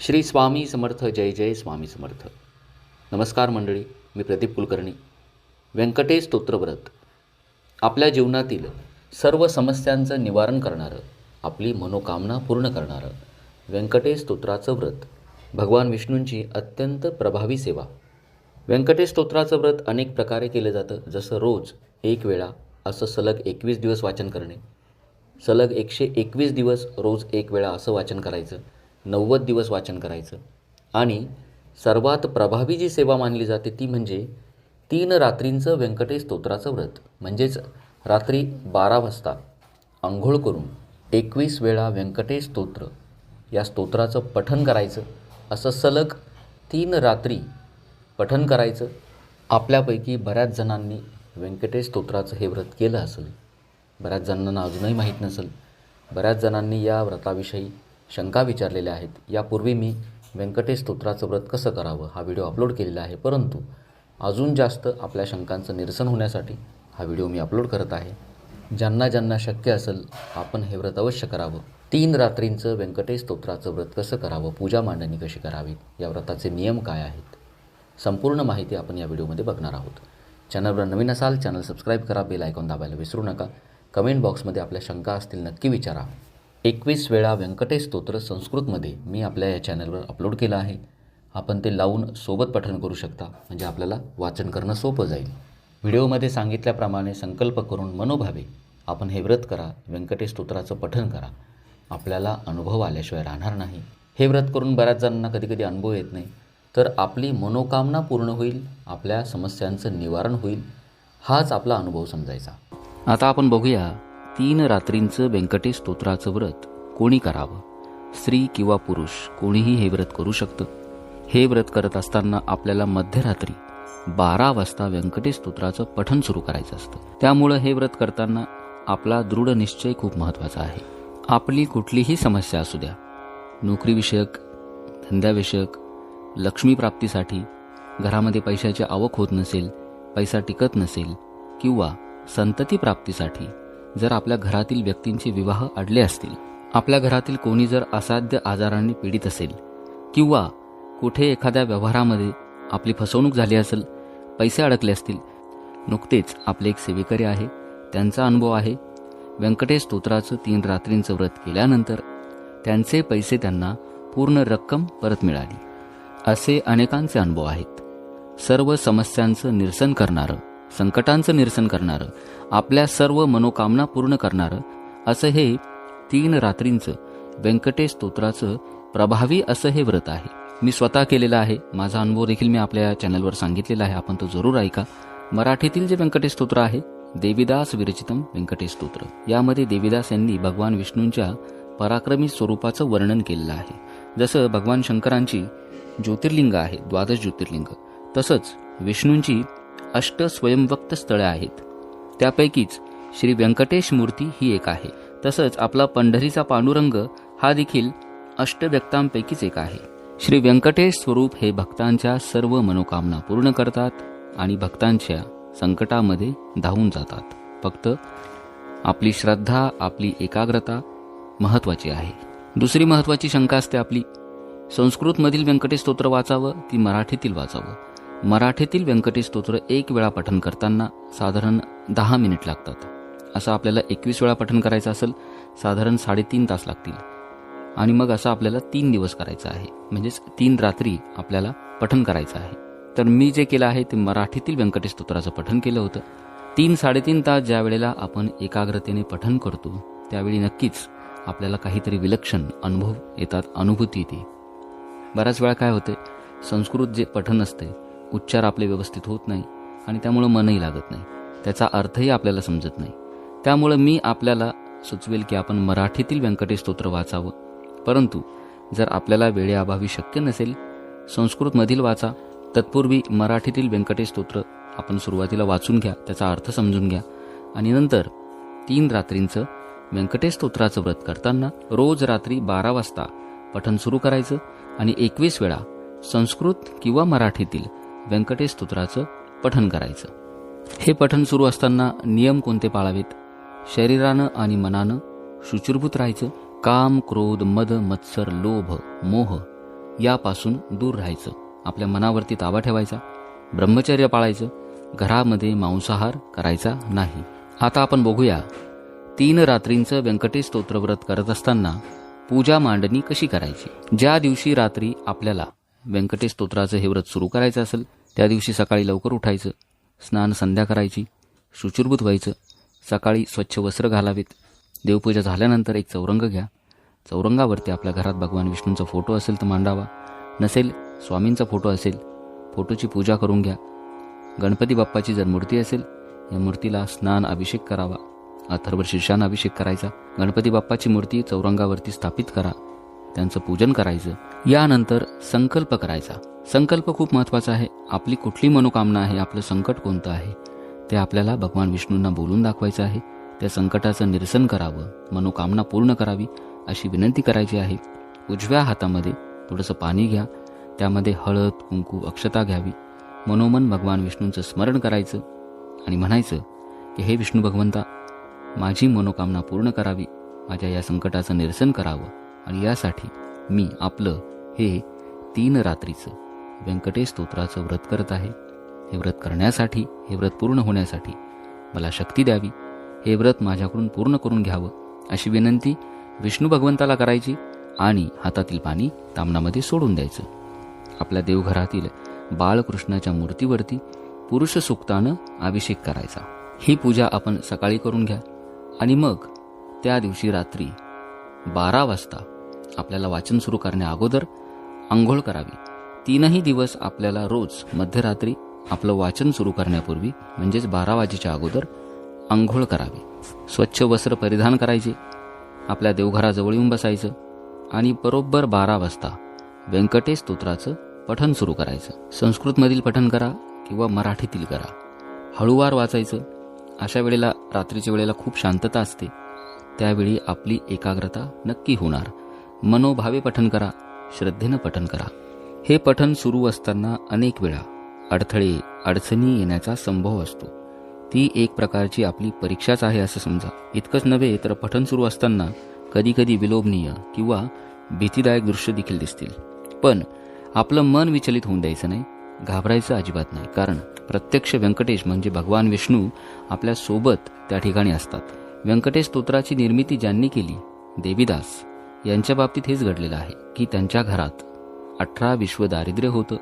श्री स्वामी समर्थ जय जय स्वामी समर्थ. नमस्कार मंडळी मी प्रदीप कुलकर्णी. व्यंकटेश स्तोत्रव्रत. आपल्या जीवनातील सर्व समस्यांचं निवारण करणारं आपली मनोकामना पूर्ण करणारं व्यंकटेश स्तोत्राचं व्रत भगवान विष्णूंची अत्यंत प्रभावी सेवा. व्यंकटेश स्तोत्राचं व्रत अनेक प्रकारे केलं जातं. जसं रोज एक वेळा असं सलग एकवीस दिवस वाचन करणे. सलग एकशे एकवीस दिवस रोज एक वेळा असं वाचन करायचं. नव्वद दिवस वाचन करायचं. आणि सर्वात प्रभावी जी सेवा मानली जाते ती म्हणजे तीन रात्रींचं व्यंकटेश स्तोत्राचं व्रत. म्हणजेच रात्री बारा वाजता आंघोळ करून एकवीस वेळा व्यंकटेश स्तोत्र या स्तोत्राचं पठन करायचं. असं सलग तीन रात्री पठन करायचं. आपल्यापैकी बऱ्याच जणांनी व्यंकटेश स्तोत्राचं हे व्रत केलं असेल. बऱ्याच जणांना अजूनही माहीत नसेल. बऱ्याच जणांनी या व्रताविषयी शंका विचारलेल्या आहेत. यापूर्वी मी व्यंकटेश स्तोत्राचं व्रत कसं करावं हा व्हिडिओ अपलोड केलेला आहे. परंतु अजून जास्त आपल्या शंकांचं निरसन होण्यासाठी हा व्हिडिओ मी अपलोड करत आहे. ज्यांना ज्यांना शक्य असेल आपण हे व्रत अवश्य करावं. तीन रात्रींचं व्यंकटेश स्तोत्राचं व्रत कसं करावं पूजा मांडणी कशी करावी या व्रताचे नियम काय आहेत? संपूर्ण माहिती आपण या व्हिडिओमध्ये बघणार आहोत. चॅनलवर नवीन असाल चॅनल सबस्क्राईब करा बेल आयकॉन दाबायला विसरू नका. कमेंट बॉक्समध्ये आपल्या शंका असतील नक्की विचारा. एकवीस वेळा व्यंकटेश स्तोत्र संस्कृतमध्ये मी आपल्या या चॅनलवर अपलोड केलं आहे. आपण ते लावून सोबत पठण करू शकता. म्हणजे आपल्याला वाचन करणं सोपं जाईल. व्हिडिओमध्ये सांगितल्याप्रमाणे संकल्प करून मनोभावे आपण हे व्रत करा. व्यंकटेश स्तोत्राचं पठण करा. आपल्याला अनुभव आल्याशिवाय राहणार नाही. हे व्रत करून बऱ्याच जणांना कधी कधी अनुभव येत नाही. तर आपली मनोकामना पूर्ण होईल. आपल्या समस्यांचं निवारण होईल. हाच आपला अनुभव समजायचा. आता आपण बघूया तीन रात्रींचं व्यंकटेश स्तोत्राचं व्रत कोणी करावं? स्त्री किंवा पुरुष कोणीही हे व्रत करू शकतं. हे व्रत करत असताना आपल्याला मध्यरात्री बारा वाजता व्यंकटेश स्तोत्राचं पठण सुरू करायचं असतं. त्यामुळं हे व्रत करताना आपला दृढ निश्चय खूप महत्त्वाचा आहे. आपली कुठलीही समस्या असू द्या. नोकरीविषयक धंद्याविषयक लक्ष्मीप्राप्तीसाठी घरामध्ये पैशाची आवक होत नसेल पैसा टिकत नसेल किंवा संतती प्राप्तीसाठी जर आपल्या घरातील व्यक्तींचे विवाह अडले असतील आपल्या घरातील कोणी जर असाध्य आजारांनी पीडित असेल किंवा कुठे एखाद्या व्यवहारामध्ये आपली फसवणूक झाली असेल पैसे अडकले असतील नुकतेच आपले एक सेवेकरी आहे त्यांचा अनुभव आहे. व्यंकटेश स्तोत्राचं तीन रात्रींचं व्रत केल्यानंतर त्यांचे पैसे त्यांना पूर्ण रक्कम परत मिळाली. असे अनेकांचे अनुभव आहेत. सर्व समस्यांचं निरसन करणारं संकटांचं निरसन करणारं आपल्या सर्व मनोकामना पूर्ण करणारं असं हे तीन रात्रींचं व्यंकटेश स्तोत्राचं प्रभावी असं हे व्रत आहे. मी स्वतः केलेलं आहे. माझा अनुभव देखील मी आपल्या चॅनलवर सांगितलेला आहे. आपण तो जरूर ऐका. मराठीतील जे व्यंकटेश स्तोत्र आहे देविदास विरचितम व्यंकटेश स्तोत्र. यामध्ये देविदास यांनी भगवान विष्णूंच्या पराक्रमी स्वरूपाचं वर्णन केलेलं आहे. जसं भगवान शंकरांची ज्योतिर्लिंग आहे द्वादश ज्योतिर्लिंग तसंच विष्णूंची अष्ट स्वयंवक्त स्थळे आहेत. त्यापैकीच श्री व्यंकटेश मूर्ती ही एक आहे. तसंच आपला पंढरीचा पांडुरंग हा देखील अष्टव्यक्तांपैकीच एक आहे. श्री व्यंकटेश स्वरूप हे भक्तांच्या सर्व मनोकामना पूर्ण करतात आणि भक्तांच्या संकटामध्ये धावून जातात. फक्त आपली श्रद्धा आपली एकाग्रता महत्वाची आहे. दुसरी महत्वाची शंका असते आपली. संस्कृतमधील व्यंकटेश स्तोत्र वाचावं की मराठीतील वाचावं? मराठीतील व्यंकटेश स्तोत्र एक वेळा पठन करताना साधारण दहा मिनिट लागतात. असं आपल्याला एकवीस वेळा पठन करायचं असेल साधारण साडेतीन तास लागतील. आणि मग असं आपल्याला तीन दिवस करायचं आहे. म्हणजेच तीन रात्री आपल्याला पठन करायचं आहे. तर मी जे केलं आहे ते मराठीतील व्यंकटेश स्तोत्राचं पठन केलं होतं. तीन साडेतीन तास ज्या वेळेला आपण एकाग्रतेने पठन करतो त्यावेळी नक्कीच आपल्याला काहीतरी विलक्षण अनुभव येतात अनुभूती येते. बऱ्याच वेळा काय होते संस्कृत जे पठन असते उच्चार आपले व्यवस्थित होत नाही आणि त्यामुळं मनही लागत नाही. त्याचा अर्थही आपल्याला समजत नाही. त्यामुळं मी आपल्याला सुचवेल की आपण मराठीतील व्यंकटेश स्तोत्र वाचावं. परंतु जर आपल्याला वेळेअभावी शक्य नसेल संस्कृतमधील वाचा. तत्पूर्वी मराठीतील व्यंकटेश स्तोत्र आपण सुरुवातीला वाचून घ्या त्याचा अर्थ समजून घ्या. आणि नंतर तीन रात्रींचं व्यंकटेश स्तोत्राचं व्रत करताना रोज रात्री बारा वाजता पठण सुरू करायचं आणि एकवीस वेळा संस्कृत किंवा मराठीतील व्यंकटेश स्तोत्राचं पठन करायचं. हे पठन सुरू असताना नियम कोणते पाळावेत? शरीरानं आणि मनानं शुचिरभूत राहायचं? काम क्रोध मद मत्सर लोभ मोह यापासून दूर राहायचं. आपल्या मनावरती ताबा ठेवायचा. ब्रह्मचर्य पाळायचं. घरामध्ये मांसाहार करायचा नाही. आता आपण बघूया. तीन रात्रींचं व्यंकटेश स्तोत्रव्रत करत असताना पूजा मांडणी कशी करायची? ज्या दिवशी रात्री आपल्याला व्यंकटेश स्तोत्राचं हे व्रत सुरू करायचं असेल त्या दिवशी सकाळी लवकर उठायचं स्नान संध्या करायची शुचिरभूत व्हायचं सकाळी स्वच्छ वस्त्र घालावीत. देवपूजा झाल्यानंतर एक चौरंग घ्या. चौरंगावरती आपल्या घरात भगवान विष्णूंचा फोटो असेल तर मांडावा. नसेल स्वामींचा फोटो असेल फोटोची पूजा करून घ्या. गणपती बाप्पाची जर मूर्ती असेल या मूर्तीला स्नान अभिषेक करावा. अथर्व शीर्षानं अभिषेक करायचा. गणपती बाप्पाची मूर्ती चौरंगावरती स्थापित करा. त्यांचं पूजन करायचं. यानंतर संकल्प करायचा. संकल्प खूप महत्त्वाचा आहे. आपली कुठली मनोकामना आहे आपलं संकट कोणतं आहे ते आपल्याला भगवान विष्णूंना बोलून दाखवायचं आहे. त्या संकटाचं निरसन करावं मनोकामना पूर्ण करावी अशी विनंती करायची आहे. उजव्या हातामध्ये थोडंसं पाणी घ्या. त्यामध्ये हळद कुंकू अक्षता घ्यावी. मनोमन भगवान विष्णूंचं स्मरण करायचं आणि म्हणायचं की हे विष्णू भगवंता माझी मनोकामना पूर्ण करावी. माझ्या या संकटाचं निरसन करावं. आणि यासाठी मी आपलं हे तीन रात्रीचं व्यंकटेश स्तोत्राचं व्रत करत आहे. हे व्रत करण्यासाठी हे व्रत पूर्ण होण्यासाठी मला शक्ती द्यावी. हे व्रत माझ्याकडून पूर्ण करून घ्यावं अशी विनंती विष्णू भगवंताला करायची आणि हातातील पाणी तामणामध्ये सोडून द्यायचं. आपल्या देवघरातील बाळकृष्णाच्या मूर्तीवरती पुरुष सुक्तानं अभिषेक करायचा. ही पूजा आपण सकाळी करून घ्या आणि मग त्या दिवशी रात्री बारा वाजता आपल्याला वाचन सुरू करण्या अगोदर आंघोळ करावी. तीनही दिवस आपल्याला रोज मध्यरात्री आपलं वाचन सुरू करण्यापूर्वी म्हणजेच बारा वाजेच्या अगोदर आंघोळ करावी. स्वच्छ वस्त्र परिधान करायचे आपल्या देवघराजवळ येऊन बसायचं आणि बरोबर बारा वाजता व्यंकटेश स्तोत्राचं पठन सुरू करायचं. संस्कृतमधील पठन करा किंवा मराठीतील करा. हळूवार वाचायचं. अशा वेळेला रात्रीच्या वेळेला खूप शांतता असते. त्यावेळी आपली एकाग्रता नक्की होणार. मनोभावे पठन करा श्रद्धेनं पठन करा. हे पठन सुरू असताना अनेक वेळा अडथळे अडचणी येण्याचा संभव असतो. ती एक प्रकारची आपली परीक्षाच आहे असं समजा. इतकंच नव्हे तर पठन सुरू असताना कधीकधी विलोभनीय किंवा भीतीदायक दृश्य देखील दिसतील. पण आपलं मन विचलित होऊन द्यायचं नाही घाबरायचं अजिबात नाही. कारण प्रत्यक्ष व्यंकटेश म्हणजे भगवान विष्णू आपल्यासोबत त्या ठिकाणी असतात. व्यंकटेश स्तोत्राची निर्मिती ज्यांनी केली देवीदास. यांच्या बाबतीत हेच घडलेलं आहे की त्यांच्या घरात अठरा विश्व दारिद्र्य होतं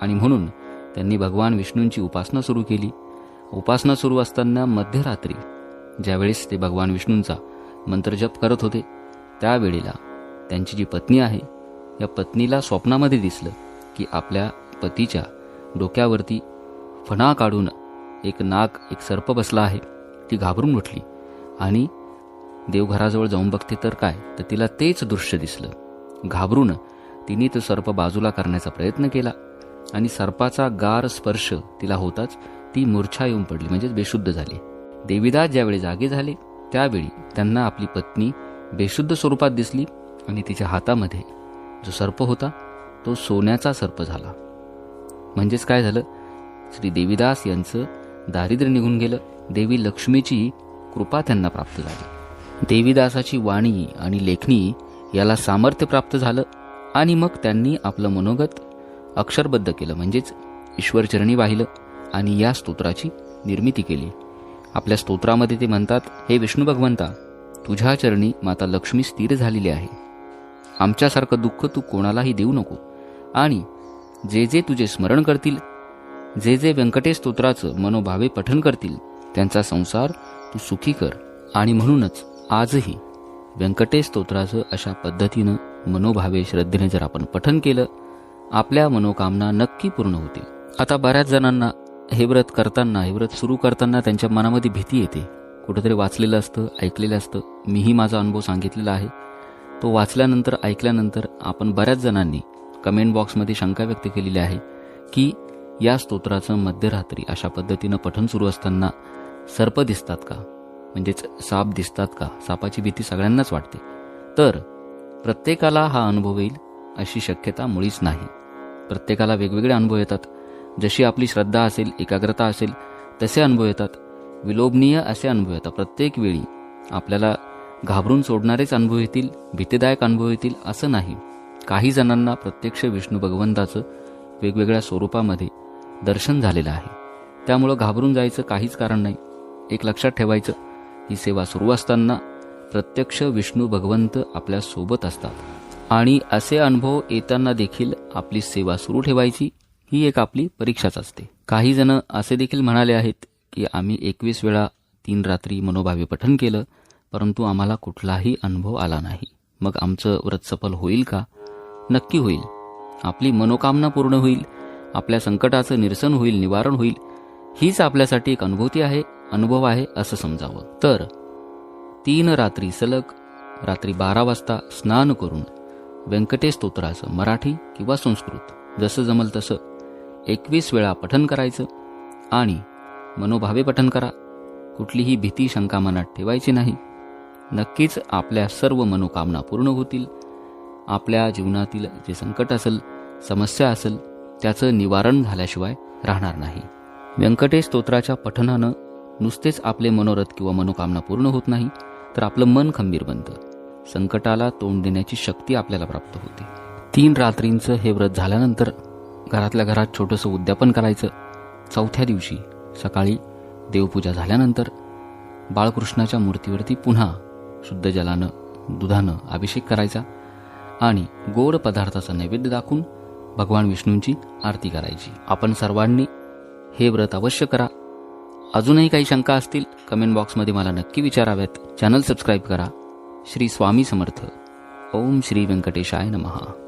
आणि म्हणून त्यांनी भगवान विष्णूंची उपासना सुरू केली. उपासना सुरू असताना मध्यरात्री ज्यावेळेस ते भगवान विष्णूंचा मंत्रजप करत होते त्यावेळेला त्यांची जी पत्नी आहे या पत्नीला स्वप्नामध्ये दिसलं की आपल्या पतीच्या डोक्यावरती फणा काढून एक नाग एक सर्प बसला आहे. ती घाबरून उठली आणि देवघराजवळ जाऊन बघते तर काय? तर तिला तेच दृश्य दिसलं. घाबरून तिने तो सर्प बाजूला करण्याचा प्रयत्न केला. आणि सर्पाचा गार स्पर्श तिला होताच ती मूर्छा येऊन पडली म्हणजेच बेशुद्ध झाली. देवीदास ज्यावेळी जागे झाले त्यावेळी त्यांना आपली पत्नी बेशुद्ध स्वरूपात दिसली आणि तिच्या हातामध्ये जो सर्प होता तो सोन्याचा सर्प झाला. म्हणजेच काय झालं? श्री देवीदास यांचं दारिद्र्य निघून गेलं. देवी लक्ष्मीची कृपा त्यांना प्राप्त झाली. देवीदासाची वाणी आणि लेखणी याला सामर्थ्य प्राप्त झालं आणि मग त्यांनी आपलं मनोगत अक्षरबद्ध केलं म्हणजेच ईश्वरचरणी वाहिलं आणि या स्तोत्राची निर्मिती केली. आपल्या स्तोत्रामध्ये ते म्हणतात हे विष्णू भगवंता तुझ्या चरणी माता लक्ष्मी स्थिर झालेली आहे. आमच्यासारखं दुःख तू कोणालाही देऊ नको. आणि जे जे तुझे स्मरण करतील जे जे व्यंकटेश स्तोत्राचं मनोभावे पठन करतील त्यांचा संसार तू सुखी कर आणि म्हणूनच आजही व्यंकटेश स्तोत्राचं अशा पद्धतीनं मनोभावे श्रद्धेने जर आपण पठन केलं आपल्या मनोकामना नक्की पूर्ण होतील. आता बऱ्याच जणांना हे व्रत करताना हे व्रत सुरू करताना त्यांच्या मनामध्ये भीती येते. कुठंतरी वाचलेलं असतं ऐकलेलं असतं. मीही माझा अनुभव सांगितलेला आहे. तो वाचल्यानंतर ऐकल्यानंतर आपण बऱ्याच जणांनी कमेंट बॉक्समध्ये शंका व्यक्त केलेली आहे की या स्तोत्राचं मध्यरात्री अशा पद्धतीनं पठण सुरू असताना सर्प दिसतात का? म्हणजेच साप दिसतात का? सापाची भीती सगळ्यांनाच वाटते. तर प्रत्येकाला हा अनुभव येईल अशी शक्यता मुळीच नाही. प्रत्येकाला वेगवेगळे अनुभव येतात. जशी आपली श्रद्धा असेल एकाग्रता असेल तसे अनुभव येतात. विलोभनीय असे अनुभव येतात. प्रत्येक वेळी आपल्याला घाबरून सोडणारेच अनुभव येतील भीतीदायक अनुभव येतील असं नाही. काही जणांना प्रत्यक्ष विष्णू भगवंताचं वेगवेगळ्या स्वरूपामध्ये दर्शन झालेलं आहे. त्यामुळं घाबरून जायचं काहीच कारण नाही. एक लक्षात ठेवायचं ही सेवा सुरू असताना प्रत्यक्ष विष्णू भगवंत आपल्यासोबत असतात. आणि असे अनुभव येताना देखील आपली सेवा सुरू ठेवायची ही एक आपली परीक्षाच असते. काही जण असे देखील म्हणाले आहेत की आम्ही एकवीस वेळा तीन रात्री मनोभावे पठन केलं परंतु आम्हाला कुठलाही अनुभव आला नाही. मग आमचं व्रत सफल होईल का? नक्की होईल. आपली मनोकामना पूर्ण होईल. आपल्या संकटाचं निरसन होईल निवारण होईल. हीच आपल्यासाठी एक अनुभूती आहे. अनुभव आहे असं समजावं. तर तीन रात्री सलग रात्री बारा वाजता स्नान करून व्यंकटेश स्तोत्राचं मराठी किंवा संस्कृत जसं जमल तसं एकवीस वेळा पठन करायचं आणि मनोभावे पठन करा. कुठलीही भीती शंका मनात ठेवायची नाही. नक्कीच आपल्या सर्व मनोकामना पूर्ण होतील. आपल्या जीवनातील जे संकट असेल समस्या असेल त्याचं निवारण झाल्याशिवाय राहणार नाही. व्यंकटेश स्तोत्राच्या पठनानं नुसतेच आपले मनोरथ किंवा मनोकामना पूर्ण होत नाही तर आपलं मन खंबीर बनतं. संकटाला तोंड देण्याची शक्ती आपल्याला प्राप्त होते. तीन रात्रींचं हे व्रत झाल्यानंतर घरातल्या घरात छोटंसं उद्यापन करायचं. चौथ्या दिवशी सकाळी देवपूजा झाल्यानंतर बाळकृष्णाच्या मूर्तीवरती पुन्हा शुद्ध जलानं दुधानं अभिषेक करायचा आणि गोड पदार्थाचा नैवेद्य दाखवून भगवान विष्णूंची आरती करायची. आपण सर्वांनी हे व्रत अवश्य करा. अजूनही काही शंका असतील कमेंट बॉक्समध्ये मला नक्की विचाराव्यात चॅनल सबस्क्राईब करा. श्री स्वामी समर्थ. ओम श्री व्यंकटेशाय नमहा